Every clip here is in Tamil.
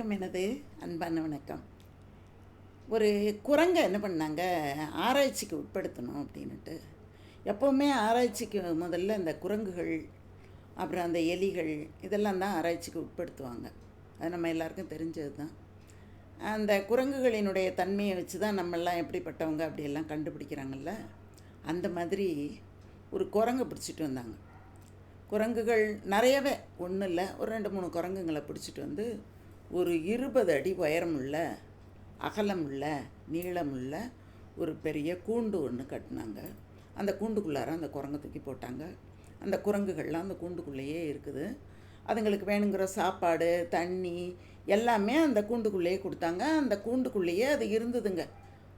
வணக்கம் எனது அன்பான வணக்கம். ஒரு குரங்கை என்ன பண்ணாங்க? ஆராய்ச்சிக்கு உட்படுத்தணும் அப்படின்ட்டு எப்போவுமே ஆராய்ச்சிக்கு முதல்ல இந்த குரங்குகள் அப்புறம் அந்த எலிகள் இதெல்லாம் தான் ஆராய்ச்சிக்கு உட்படுத்துவாங்க. அது நம்ம எல்லாருக்கும் தெரிஞ்சது தான். அந்த குரங்குகளினுடைய தன்மையை வச்சு தான் நம்மெல்லாம் எப்படிப்பட்டவங்க அப்படியெல்லாம் கண்டுபிடிக்கிறாங்கல்ல? அந்த மாதிரி ஒரு குரங்கை பிடிச்சிட்டு வந்தாங்க. குரங்குகள் நிறையவே ஒன்றும் இல்லை. ஒரு ரெண்டு மூணு குரங்குங்களை பிடிச்சிட்டு வந்து ஒரு இருபது அடி உயரமுள்ள அகலமுள்ள நீளமுள்ள ஒரு பெரிய கூண்டு ஒன்று கட்டினாங்க. அந்த கூண்டுக்குள்ளார அந்த குரங்கை தூக்கி போட்டாங்க. அந்த குரங்குகள்லாம் அந்த கூண்டுக்குள்ளேயே இருக்குது. அதுங்களுக்கு வேணுங்கிற சாப்பாடு தண்ணி எல்லாமே அந்த கூண்டுக்குள்ளேயே கொடுத்தாங்க. அந்த கூண்டுக்குள்ளேயே அது இருந்ததுங்க.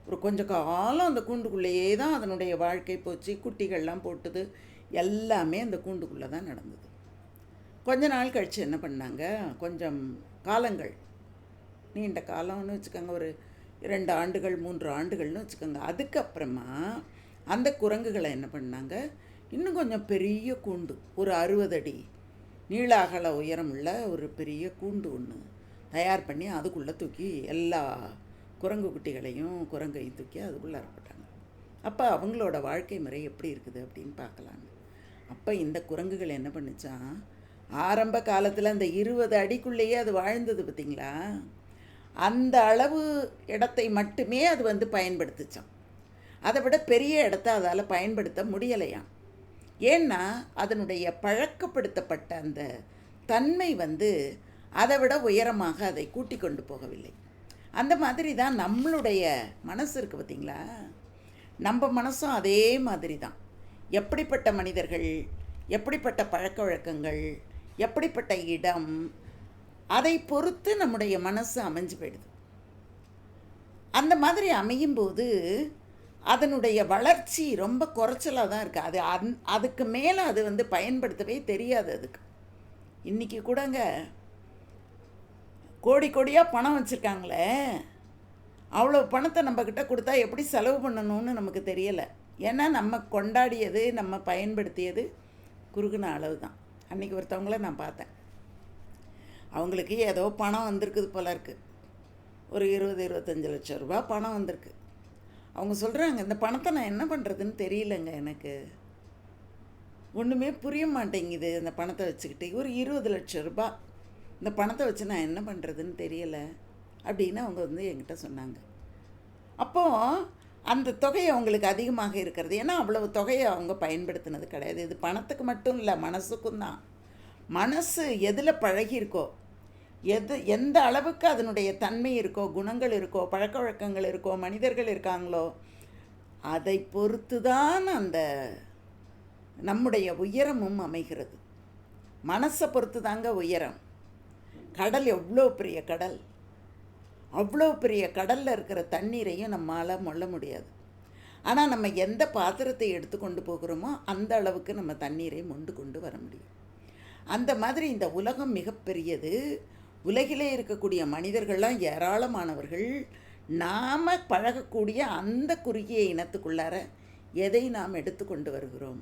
ஒரு கொஞ்ச காலம் அந்த கூண்டுக்குள்ளேயே தான் அதனுடைய வாழ்க்கை போச்சு. குட்டிகள்லாம் போட்டுது. எல்லாமே அந்த கூண்டுக்குள்ளே தான் நடந்தது. கொஞ்ச நாள் கழித்து என்ன பண்ணாங்க? கொஞ்சம் காலங்கள். நீண்ட காலம்னு வச்சுக்கோங்க ஒரு இரண்டு ஆண்டுகள் மூன்று ஆண்டுகள்னு வச்சுக்கோங்க. அதுக்கப்புறமா அந்த குரங்குகளை என்ன பண்ணாங்க? இன்னும் கொஞ்சம் பெரிய கூண்டு ஒரு அறுபது அடி நீள அகல உயரமுள்ள ஒரு பெரிய கூண்டு ஒன்று தயார் பண்ணி அதுக்குள்ளே தூக்கி எல்லா குரங்கு குட்டிகளையும் குரங்கையும் தூக்கி அதுக்குள்ளே அறப்பட்டாங்க. அப்போ அவங்களோட வாழ்க்கை முறை எப்படி இருக்குது அப்படின்னு பார்க்கலாங்க. அப்போ இந்த குரங்குகள் என்ன பண்ணுச்சா? ஆரம்ப காலத்தில் அந்த இருபது அடிக்குள்ளேயே அது வாழ்ந்தது பார்த்திங்களா? அந்த அளவு இடத்தை மட்டுமே அது வந்து பயன்படுத்துச்சான் அதை விட பெரிய இடத்த அதால் பயன்படுத்த முடியலையாம். ஏன்னா அதனுடைய பழக்கப்படுத்தப்பட்ட அந்த தன்மை வந்து அதை விட உயரமாக அதை கூட்டி கொண்டு போகவில்லை. அந்த மாதிரி தான் நம்மளுடைய மனசு இருக்குது பார்த்திங்களா? நம்ம மனசும் அதே மாதிரி தான். எப்படிப்பட்ட மனிதர்கள் எப்படிப்பட்ட பழக்க வழக்கங்கள் எப்படிப்பட்ட இடம்? அதை பொறுத்து நம்முடைய மனசு அமைஞ்சு போயிடுது அந்த மாதிரி அமையும் போது அதனுடைய வளர்ச்சி ரொம்ப குறைச்சலாக தான் இருக்குது அது அந் அதுக்கு மேலே அது வந்து பயன்படுத்தவே தெரியாது அதுக்கு. இன்றைக்கி கூடங்க கோடி கோடியாக பணம் வச்சுருக்காங்களே. அவ்வளோ பணத்தை நம்மக்கிட்ட கொடுத்தா எப்படி செலவு பண்ணணும்னு நமக்கு தெரியலை. ஏன்னா நம்ம கொண்டாடியது நம்ம பயன்படுத்தியது குறுகின அளவு தான். அன்றைக்கி ஒருத்தவங்கள நான் பார்த்தேன். அவங்களுக்கு ஏதோ பணம் வந்திருக்குது போல இருக்குது ஒரு இருபது இருபத்தஞ்சி லட்சம் ரூபா பணம் வந்திருக்கு. அவங்க சொல்கிறாங்க இந்த பணத்தை நான் என்ன பண்ணுறதுன்னு தெரியலங்க எனக்கு. ஒன்றுமே புரிய மாட்டேங்குது இந்த பணத்தை வச்சுக்கிட்டு. ஒரு இருபது லட்சம் ரூபா இந்த பணத்தை வச்சு நான் என்ன பண்ணுறதுன்னு தெரியலை. அப்படின்னு அவங்க வந்து என்கிட்ட சொன்னாங்க. அப்போது அந்த தொகை அவங்களுக்கு அதிகமாக இருக்கிறது. ஏன்னா அவ்வளவு தொகையை அவங்க பயன்படுத்தினது கிடையாது. இது பணத்துக்கு மட்டும் இல்லை மனசுக்கும் தான். மனசு எதில் பழகியிருக்கோ எது எந்த அளவுக்கு அதனுடைய தன்மை இருக்கோ குணங்கள் இருக்கோ பழக்க வழக்கங்கள் இருக்கோ மனிதர்கள் இருக்காங்களோ அதை பொறுத்து தான் அந்த நம்முடைய உயரமும் அமைகிறது. மனசை பொறுத்து தாங்க உயரம். கடல் எவ்வளோ பெரிய கடல்? அவ்வளோ பெரிய கடலில் இருக்கிற தண்ணீரையும் நம்மளால் மொல்ல முடியாது. ஆனால் நம்ம எந்த பாத்திரத்தை எடுத்து கொண்டு போகிறோமோ அந்த அளவுக்கு நம்ம தண்ணீரை மொண்டு கொண்டு வர முடியும். அந்த மாதிரி இந்த உலகம் மிகப்பெரியது உலகிலே இருக்கக்கூடிய மனிதர்கள்லாம் ஏராளமானவர்கள். நாம் பழகக்கூடிய அந்த குறுகிய இனத்துக்குள்ளார எதை நாம் எடுத்து கொண்டு வருகிறோம்?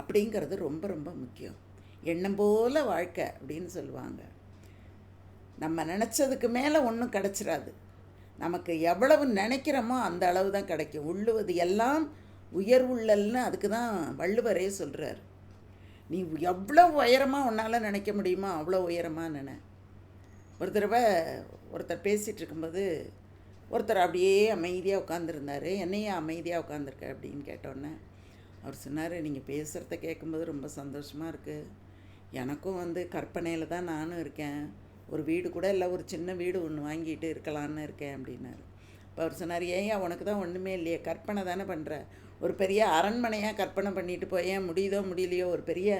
அப்படிங்கிறது ரொம்ப ரொம்ப முக்கியம். எண்ணம் போல வாழ்க்கை அப்படின்னு சொல்லுவாங்க. நம்ம நினச்சதுக்கு மேலே ஒன்றும் கிடச்சிடாது நமக்கு எவ்வளவு நினைக்கிறோமோ அந்த அளவு தான் கிடைக்கும். உள்ளுவது எல்லாம் உயர்வுள்ளல்னு அதுக்கு தான் வள்ளுவரே சொல்கிறார் நீ எவ்வளோ உயரமாக உன்னால் நினைக்க முடியுமோ அவ்வளோ உயரமாக நினை. ஒரு தடவை ஒருத்தர் பேசிகிட்டு இருக்கும்போது ஒருத்தர் அப்படியே அமைதியாக உட்காந்துருந்தார் என்னையே அமைதியாக உட்காந்துருக்க அப்படின்னு கேட்டோன்னே அவர் சொன்னார் நீங்கள் பேசுகிறத கேட்கும்போது ரொம்ப சந்தோஷமாக இருக்குது எனக்கும் வந்து கற்பனையில் தான் நானும் இருக்கேன். ஒரு வீடு கூட இல்லை ஒரு சின்ன வீடு ஒன்று வாங்கிட்டு இருக்கலான்னு இருக்கேன் அப்படின்னாரு. இப்போ அவர் சொன்னார் ஏன் உனக்கு தான் ஒன்றுமே இல்லையே கற்பனை தானே பண்ணுற ஒரு பெரிய அரண்மனையாக கற்பனை பண்ணிட்டு போயேன் முடியுதோ முடியலையோ ஒரு பெரிய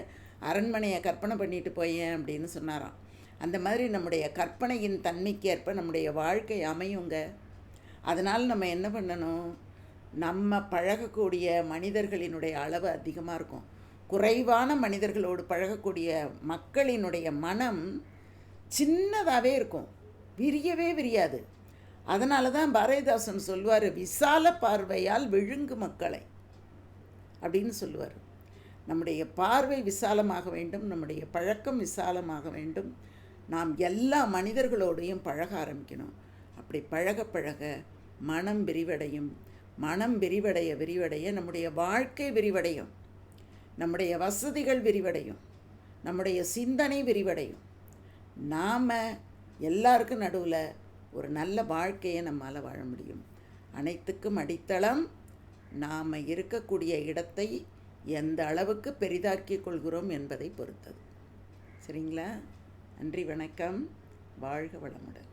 அரண்மனையை கற்பனை பண்ணிட்டு போயேன் அப்படின்னு சொன்னாராம். அந்த மாதிரி நம்முடைய கற்பனையின் தன்மைக்கேற்ப நம்முடைய வாழ்க்கை அமையுங்க. அதனால் நம்ம என்ன பண்ணணும்? நம்ம பழகக்கூடிய மனிதர்களினுடைய அளவு அதிகமாக இருக்கும். குறைவான மனிதர்களோடு பழகக்கூடிய மக்களினுடைய மனம் சின்னதாகவே இருக்கும். விரியவே விரியாது. அதனால தான் பாரதிதாசன் சொல்லுவார் விசால பார்வையால் விழுங்கு மக்களை அப்படின்னு சொல்லுவார். நம்முடைய பார்வை விசாலமாக வேண்டும் நம்முடைய பழக்கம் விசாலமாக வேண்டும். நாம் எல்லா மனிதர்களோடையும் பழக ஆரம்பிக்கணும். அப்படி பழக பழக மனம் விரிவடையும். மனம் விரிவடைய விரிவடைய நம்முடைய வாழ்க்கை விரிவடையும். நம்முடைய வசதிகள் விரிவடையும். நம்முடைய சிந்தனை விரிவடையும். நாம் எல்லாருக்கும் நடுவில் ஒரு நல்ல வாழ்க்கையை நம்மால் வாழ முடியும். அனைத்துக்கும் அடித்தளம். நாம் இருக்கக்கூடிய இடத்தை எந்த அளவுக்கு பெரிதாக்கிக் கொள்கிறோம் என்பதை பொறுத்தது. சரிங்களா? நன்றி வணக்கம். வாழ்க வளமுடன்.